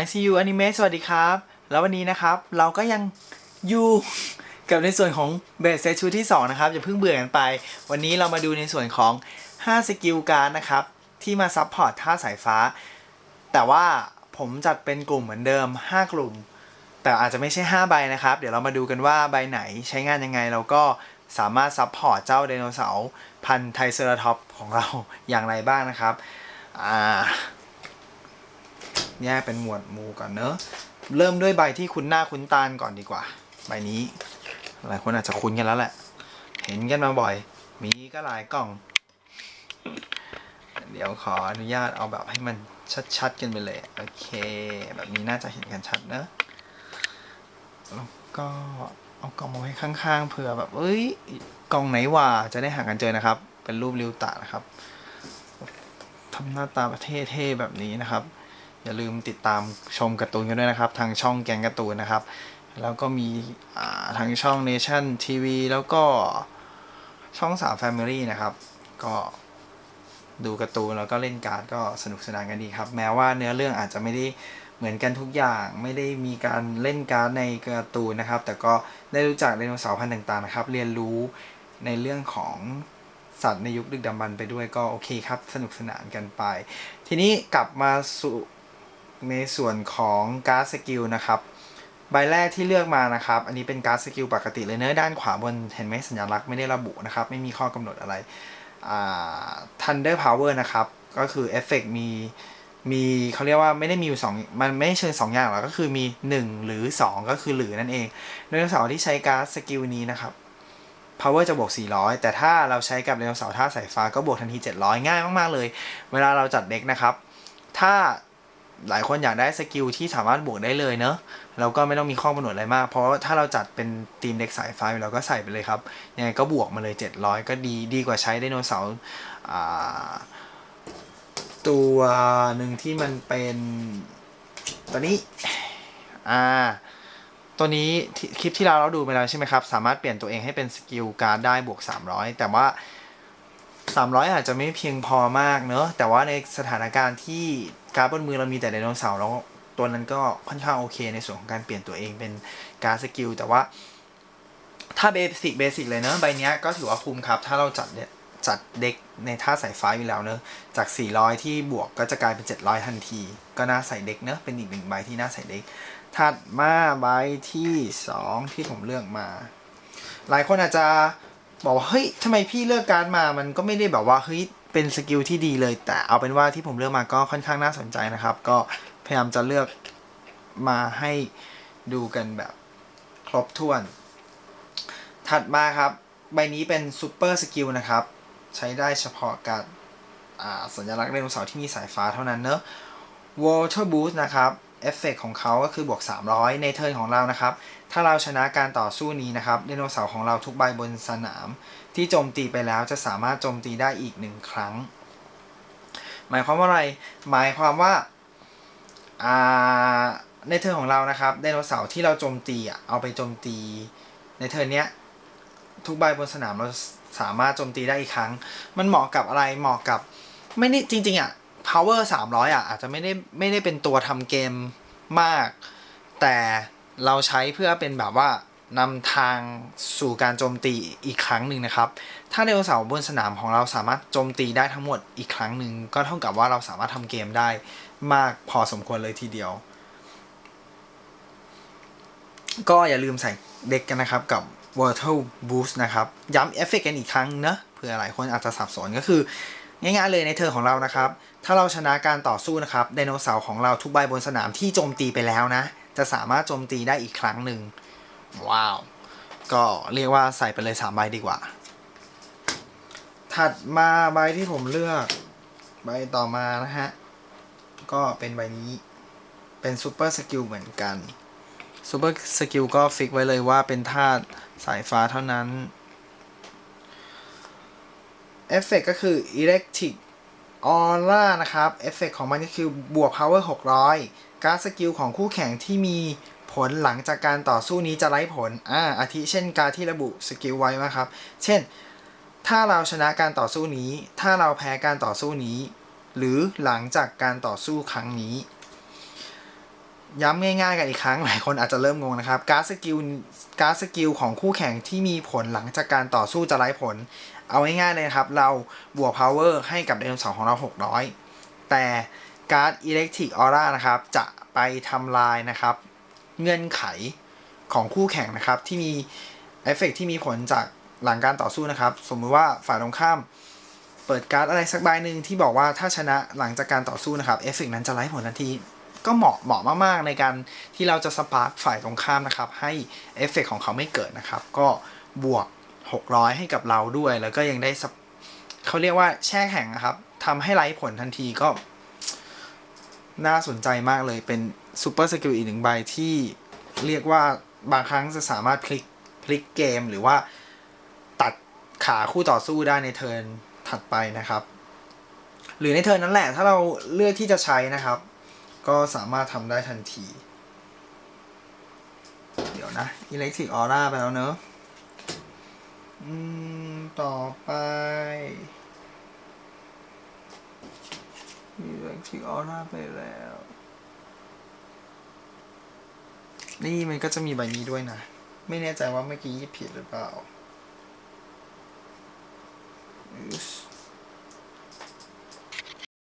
ICU Anime สวัสดีครับ แล้ววันนี้นะครับเราก็ยังอยู่กับในส่วนของเบสเซตชุดที่ 2 นะครับ อย่าเพิ่งเบื่อกันไป วันนี้เรามาดูในส่วนของ 5 สกิลการนะครับ ที่มาซับพอร์ตท่าสายฟ้า แต่ว่าผมจัดเป็นกลุ่มเหมือนเดิม 5 กลุ่ม แต่อาจจะไม่ใช่ 5 ใบนะครับ เดี๋ยวเรามาดูกันว่าใบไหนใช้งานยังไงเราก็สามารถซับพอร์ตเจ้าไดโนเสาร์พันธุ์ไทเซอราท็อปของเราอย่างไรบ้างนะครับอ่า แยกเป็นหมวดหมู่ก่อนเนอะเริ่มด้วยใบที่คุ้นหน้าคุ้นตาก่อนดีกว่า ใบนี้ หลายคนอาจจะคุ้นกันแล้วแหละ เห็นกันมาบ่อย มีก็หลายกล่อง เดี๋ยวขออนุญาตเอาแบบให้มันชัดๆกันไปเลยโอเค แบบนี้น่าจะเห็นกันชัดเนอะแล้วก็เอากล่องมาไว้ข้างๆเผื่อแบบเอ้ยกล่องไหนว่าจะได้หากันเจอนะครับ เป็นรูปริวตะนะครับทำหน้าตาประเท่ๆแบบนี้นะครับ อย่าลืมติดตามชมการ์ตูนกันด้วยนะครับ ทางช่องแกงการ์ตูนนะครับ แล้วก็มีทางช่อง Nation TV แล้วก็ช่อง3 Family นะครับ ก็ดูการ์ตูนแล้วก็เล่นการ์ดก็สนุกสนานกันดีครับ แม้ว่าเนื้อเรื่องอาจจะไม่ได้เหมือนกันทุกอย่างไม่ได้มีการเล่นการ์ดในการ์ตูนนะครับ แต่ก็ได้รู้จักไดโนเสาร์พันธุ์ต่างๆนะครับ เรียนรู้ในเรื่องของสัตว์ในยุคดึกดำบรรพ์ไปด้วยก็โอเคครับ สนุกสนานกันไป ทีนี้กลับมาสู่ ในส่วนของการ์ดสกิลนะครับใบแรกที่เลือกมานะครับ อันนี้เป็นการ์ดสกิลปกติเลยเนื้อด้านขวาบนเห็นไหมสัญลักษณ์ไม่ได้ระบุนะครับ ไม่มีข้อกำหนดอะไรอ่า Thunder Power นะครับ ก็คือเอฟเฟกมีมีเขาเรียกว่าไม่ได้มีอยู่สองมันไม่เชิงสองอย่างหรอกก็คือมี 1 หรือ 2 ก็คือหรือนั่นเองไดโนเสาร์ที่ใช้การ์ดสกิลนี้นะครับ power จะบวก 400 แต่ถ้าเราใช้กับไดโนเสาร์ท่าสายฟ้าก็บวกทันที 700 ง่ายมาก ๆ เลย เวลาเราจัดเด็กนะครับ ถ้า หลายคนอยากได้สกิลที่สามารถบวกได้เลยเนอะเราก็ไม่ต้องมีข้อกำหนดอะไรมาก เพราะถ้าเราจัดเป็นทีมเด็กสายไฟเราก็ใส่ไปเลยครับยังไงก็บวกมาเลย 700 ก็ดีดีกว่าใช้ไดโนเสาร์ตัวหนึ่งที่มันเป็นตัวนี้อ่าตัวนี้คลิปที่เราเราดูไปแล้วใช่ไหมครับ สามารถเปลี่ยนตัวเองให้เป็นสกิลการ์ดได้บวก 300 แต่ว่า 300 อาจจะไม่เพียงพอมากเนอะแต่ว่าในสถานการณ์ที่ การ์ดบนมือเรามีแต่ไดโนเสาร์แล้วตัวนั้นก็ค่อนข้างโอเค ในส่วนของการเปลี่ยนตัวเองเป็นการ์ดสกิลแต่ว่าถ้าเบสิกเบสิกเลยเนอะใบเนี้ยก็ถือว่าคุ้มครับ ถ้าเราจัดจัดเด็กในท่าสายฟ้าอยู่แล้วเนอะจาก 400 ที่บวกก็จะกลายเป็น 700 ทันที ก็น่าใส่เด็กเนอะเป็นอีกหนึ่งใบที่น่าใส่เด็กถัดมาใบที่ 2 ที่ผมเลือกมา หลายคนอาจจะบอกว่าเฮ้ยทำไมพี่เลือกการดมามันก็ไม่ได้แบบว่าเฮ้ย เป็นสกิลที่ดีเลย แต่เอาเป็นว่าที่ผมเลือกมาก็ค่อนข้างน่าสนใจนะครับ ก็พยายามจะเลือกมาให้ดูกันแบบครบถ้วน ถัดมาครับ ใบนี้เป็นซูเปอร์สกิลนะครับ ใช้ได้เฉพาะกับสัญลักษณ์ไดโนเสาร์ที่มีสายฟ้าเท่านั้นเนอะ Water Boost นะครับ เอฟเฟกของเขาก็คือบวก 300 ในเทิร์นของเรานะครับ ถ้าเราชนะการต่อสู้นี้นะครับไดโนเสาร์ของเราทุกใบบนสนาม ที่โจมตีไปแล้วจะสามารถโจมตีได้อีกหนึ่งครั้ง หมายความว่าอะไร หมายความว่าในเทิร์นของเรานะครับไดโนเสาร์ที่เราโจมตีเอาไปโจมตี ในเทิร์นเนี้ยทุกใบบนสนามเราสามารถโจมตีได้อีกครั้ง มันเหมาะกับอะไรเหมาะกับ ไม่ได้จริงๆอะ power 300 อะ อาจจะไม่ได้ไม่ได้เป็นตัวทำเกมมาก แต่เราใช้เพื่อเป็นแบบว่านำทางสู่การโจมตีอีกครั้งหนึ่งนะครับ ถ้าไดโนเสาร์บนสนามของเราสามารถโจมตีได้ทั้งหมดอีกครั้งหนึ่งก็เท่ากับว่าเราสามารถทำเกมได้มากพอสมควรเลยทีเดียว ก็อย่าลืมใส่เด็กกันนะครับกับ w a t e r Boost นะครับ ย้ำเอฟเฟกต์กันอีกครั้งนะเผื่อหลายคนอาจจะสับสนก็คือ ง่ายๆเลยในเทอร์ของเรานะครับ ถ้าเราชนะการต่อสู้นะครับไดโนเสาร์ของเราทุกใบบนสนามที่โจมตีไปแล้วนะ จะสามารถโจมตีได้อีกครั้งหนึ่งว้าว ก็เรียกว่าใส่ไปเลย3ใบดีกว่า ถัดมาใบที่ผมเลือก ใบต่อมานะฮะ ก็เป็นใบนี้ เป็นซูเปอร์สกิลเหมือนกันซูเปอร์สกิลก็ฟิกไว้เลยว่าเป็นธาตุสายฟ้าเท่านั้น เอฟเฟกก็คือ Electric Aura นะครับ เอฟเฟกของมันก็คือบวก Power 600 การสกิลของคู่แข่งที่มีผลหลังจากการต่อสู้นี้จะไร้ผล อ่า อาทิเช่นการที่ระบุสกิลไว้นะครับ เช่น ถ้าเราชนะการต่อสู้นี้ ถ้าเราแพ้การต่อสู้นี้ หรือหลังจากการต่อสู้ครั้งนี้ ย้ำง่ายๆกันอีกครั้ง หลายคนอาจจะเริ่มงงนะครับ การสกิล การสกิลของคู่แข่งที่มีผลหลังจากการต่อสู้จะไร้ผล เอาง่ายๆเลยครับ เราบวก power ให้กับไดโนเสาร์ของเรา 600 แต่การ์ด electric aura นะครับ จะไปทำลายนะครับ เงื่อนไขของคู่แข่งนะครับ ที่มีเอฟเฟกต์ที่มีผลจากหลังการต่อสู้นะครับ สมมุติว่าฝ่ายตรงข้าม เปิดการ์ดอะไรสักใบหนึ่งที่บอกว่าถ้าชนะหลังจากการต่อสู้นะครับเอฟเฟกต์นั้นจะไร้ผลทันทีก็เหมาะเหมาะมากๆในการที่เราจะสปาร์คฝ่ายตรงข้ามนะครับ ให้เอฟเฟกต์ของเขาไม่เกิดนะครับ ก็บวก 600 ให้กับเราด้วย แล้วก็ยังได้เขาเรียกว่าแช่แข็งครับทำให้ไร้ผลทันทีก็ น่าสนใจมากเลยเป็นซูเปอร์สกิลอีกหนึ่งใบที่เรียกว่าบางครั้งจะสามารถพลิกพลิกเกมหรือว่าตัดขาคู่ต่อสู้ได้ในเทิร์นถัดไปนะครับ หรือในเทิร์นนั้นแหละ ถ้าเราเลือกที่จะใช้นะครับ ก็สามารถทำได้ทันที เดี๋ยวนะ Electric Aura ไปแล้วเนอะ อืม ต่อไป Electric Aura ไปแล้ว นี่มันก็จะมีใบนี้ด้วยนะ ไม่แน่ใจว่าเมื่อกี้ยิบผิดหรือเปล่า